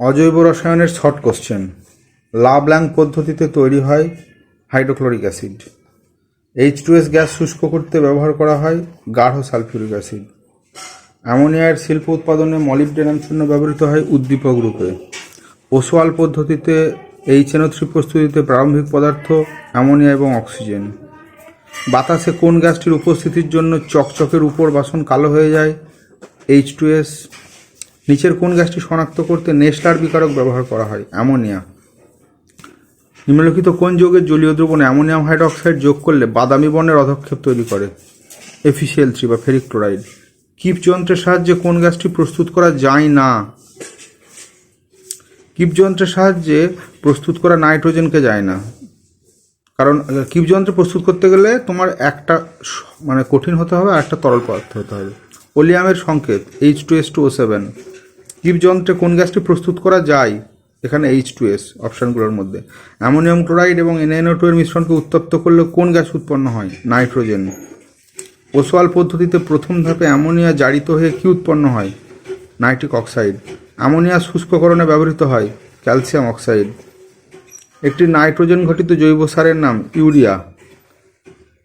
অজৈব রসায়নের short question লাবল্যাং পদ্ধতিতে তৈরি হয় hydrochloric acid H two S gas শুষ্ক করতে ব্যবহার করা হয় গাঢ় সালফিউরিক অ্যাসিড অ্যামোনিয়ার শিল্প উৎপাদনে মলিবডেনাম শূন্য ব্যবহৃত হয় উদ্দীপক রূপে. ওসোয়াল পদ্ধতিতে এইচ এনও থ্রি প্রস্তুতিতে প্রারম্ভিক পদার্থ, অ্যামোনিয়া এবং অক্সিজেন। বাতাসে কোন গ্যাসটির উপস্থিতির জন্য চকচকের উপর বাসন কালো হয়ে যায়? এইচ টু এস নিচের কোন গ্যাসটি শনাক্ত করতে নেসলার বিকারক ব্যবহার করা হয়? অ্যামোনিয়া। নিম্নলিখিত কোন যৌগের জলীয় দ্রবণে অ্যামোনিয়াম হাইড্রক্সাইড যোগ করলে বাদামি বর্ণের অধক্ষেপ তৈরি করে? এফিসিএল থ্রি বা ফেরিক ক্লোরাইড কিপ যন্ত্রের সাহায্যে কোন গ্যাসটি প্রস্তুত করা যায় না? কিপ যন্ত্রের সাহায্যে প্রস্তুত করা নাইট্রোজেনকে যায় না। কারণ কিপ যন্ত্র প্রস্তুত করতে গেলে তোমার একটা মানে কঠিন হতে হবে আর একটা তরল পদার্থ হতে হবে। ওলিয়ামের সংকেত H two S two O seven Kipp যন্ত্রে কোন গ্যাসটি প্রস্তুত করা যায়? এখানে এইচ টু এস অপশানগুলোর মধ্যে। অ্যামোনিয়াম ক্লোরাইড এবং এনএনও টু এর মিশ্রণকে উত্তপ্ত করলে কোন গ্যাস উৎপন্ন হয়? নাইট্রোজেন। ওসোয়াল পদ্ধতিতে প্রথম ধাপে অ্যামোনিয়া জারিত হয়ে কি উৎপন্ন হয়? Nitric oxide. অ্যামোনিয়া শুষ্ককরণে ব্যবহৃত হয়, ক্যালসিয়াম অক্সাইড। একটি নাইট্রোজেন ঘটিত জৈব সারের নাম ইউরিয়া।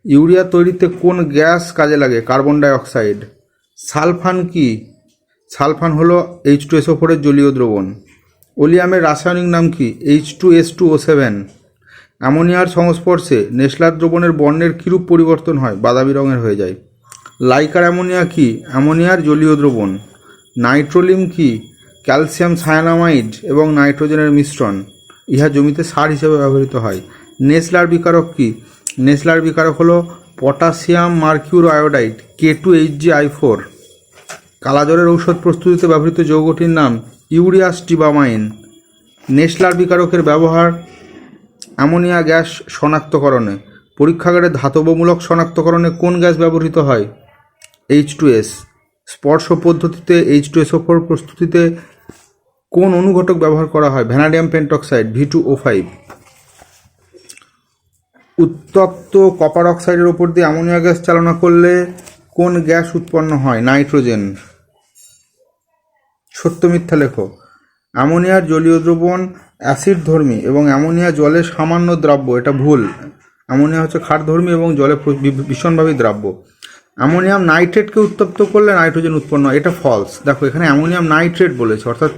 ইউরিয়া তৈরিতে কোন গ্যাস কাজে লাগে? Carbon die oxide. সালফান কি? সালফান হলো এইচ টু এসও ফোরের জলীয় দ্রবণ। ওলিয়ামের রাসায়নিক নাম কি? H two S two O seven অ্যামোনিয়ার সংস্পর্শে নেসলার দ্রবণের বর্ণের কীরূপ পরিবর্তন হয়? বাদামি রঙের হয়ে যায়। লাইকার অ্যামোনিয়া কি? অ্যামোনিয়ার জলীয় দ্রবণ। নাইট্রোলিম কি? ক্যালসিয়াম সায়ানামাইড এবং নাইট্রোজেনের মিশ্রণ। ইহা জমিতে সার হিসেবে ব্যবহৃত হয়। নেসলার বিকারক কি? নেসলার বিকারক হলো potassium mercuric iodide K two H G I four কালাজ্বরের ঔষধ প্রস্তুতিতে ব্যবহৃত যৌগটির নাম ইউরিয়া স্টিবামাইন নেসলার বিকারকের ব্যবহার অ্যামোনিয়া গ্যাস শনাক্তকরণে। পরীক্ষাগারে ধাতবমূলক শনাক্তকরণে কোন গ্যাস ব্যবহৃত হয়? H two S. স্পর্শ পদ্ধতিতে এইচ টু এস ফোর প্রস্তুতিতে কোন অনুঘটক ব্যবহার করা হয়? Vanadium pentoxide, V two O five. উত্তপ্ত কপার অক্সাইডের ওপর দিয়ে অ্যামোনিয়া গ্যাস চালনা করলে কোন গ্যাস উৎপন্ন হয়? নাইট্রোজেন। সত্য মিথ্যা লেখো। অ্যামোনিয়ার জলীয় দ্রবণ, অ্যাসিড ধর্মী এবং অ্যামোনিয়া জলে সামান্য দ্রাব্য, এটা ভুল। অ্যামোনিয়া হচ্ছে ক্ষারধর্মী এবং জলে প্র- ভী- ভীষণভাবে দ্রাব্য। অ্যামোনিয়াম নাইট্রেটকে উত্তপ্ত করলে নাইট্রোজেন উৎপন্ন হয়, এটা ফলস দেখো, এখানে অ্যামোনিয়াম নাইট্রেট বলেছে, অর্থাৎ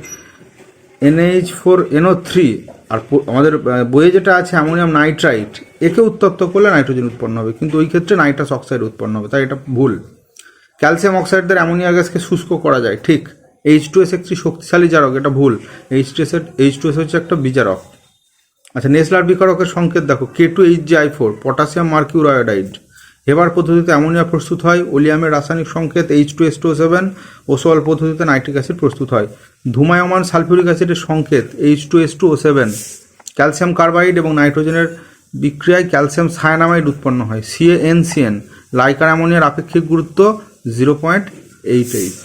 এনএইচ ফোর, এনও থ্রি, আর আমাদের বইয়ে যেটা আছে, অ্যামোনিয়াম নাইট্রাইট, একে উত্তপ্ত করলে নাইট্রোজেন উৎপন্ন হবে। কিন্তু ওই ক্ষেত্রে নাইট্রাস অক্সাইড উৎপন্ন হবে, তাই এটা ভুল। ক্যালসিয়াম অক্সাইড দ্বারা অ্যামোনিয়া গ্যাসকে শুষ্ক করা যায়, ঠিক। এইচ টু এস একটি শক্তিশালী জারক, এটা ভুল। H two S H two S হচ্ছে একটা বিজারক। আচ্ছা নেসলার বিকারকের সংকেত দেখো। K two H G I four potassium mercuric iodide Haber পদ্ধতিতে অ্যামোনিয়া প্রস্তুত হয়, ওলিয়ামের রাসায়নিক সংকেত H two S two seven Ostwald পদ্ধতিতে নাইট্রিক অ্যাসিড প্রস্তুত হয়। ধুমায়মান সালফিউরিক অ্যাসিডের সংকেত H two S two O seven calcium carbide এবং নাইট্রোজেনের বিক্রিয়ায় ক্যালসিয়াম সায়ানামাইড উৎপন্ন হয়। সিএ এন লাইকার অ্যামোনিয়ার আপেক্ষিক গুরুত্ব জিরো পয়েন্ট এইট এইট